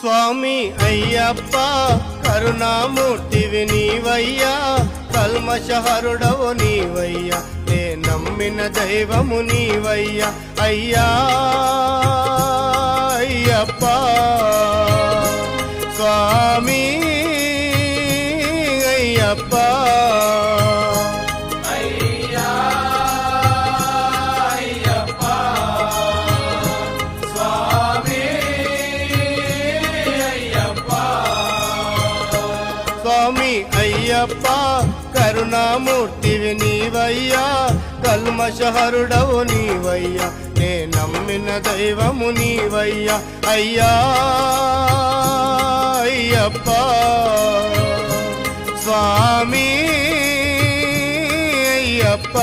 స్వామి అయ్యప్ప కరుణామూర్తివి నీవయ్యా కల్మషహరుడవు నీవయ్యా నే నమ్మిన దైవము నీవయ్యా అయ్యా అయ్యప్ప. స్వామి అయ్యప్ప. స్వామి అయ్యప్ప కరుణామూర్తివి నీవయ్యా కల్మషహరుడవు నీవయ్యా నే నమ్మిన దైవము నీవయ్యా అయ్యా అయ్యప్ప. స్వామి అయ్యప్ప.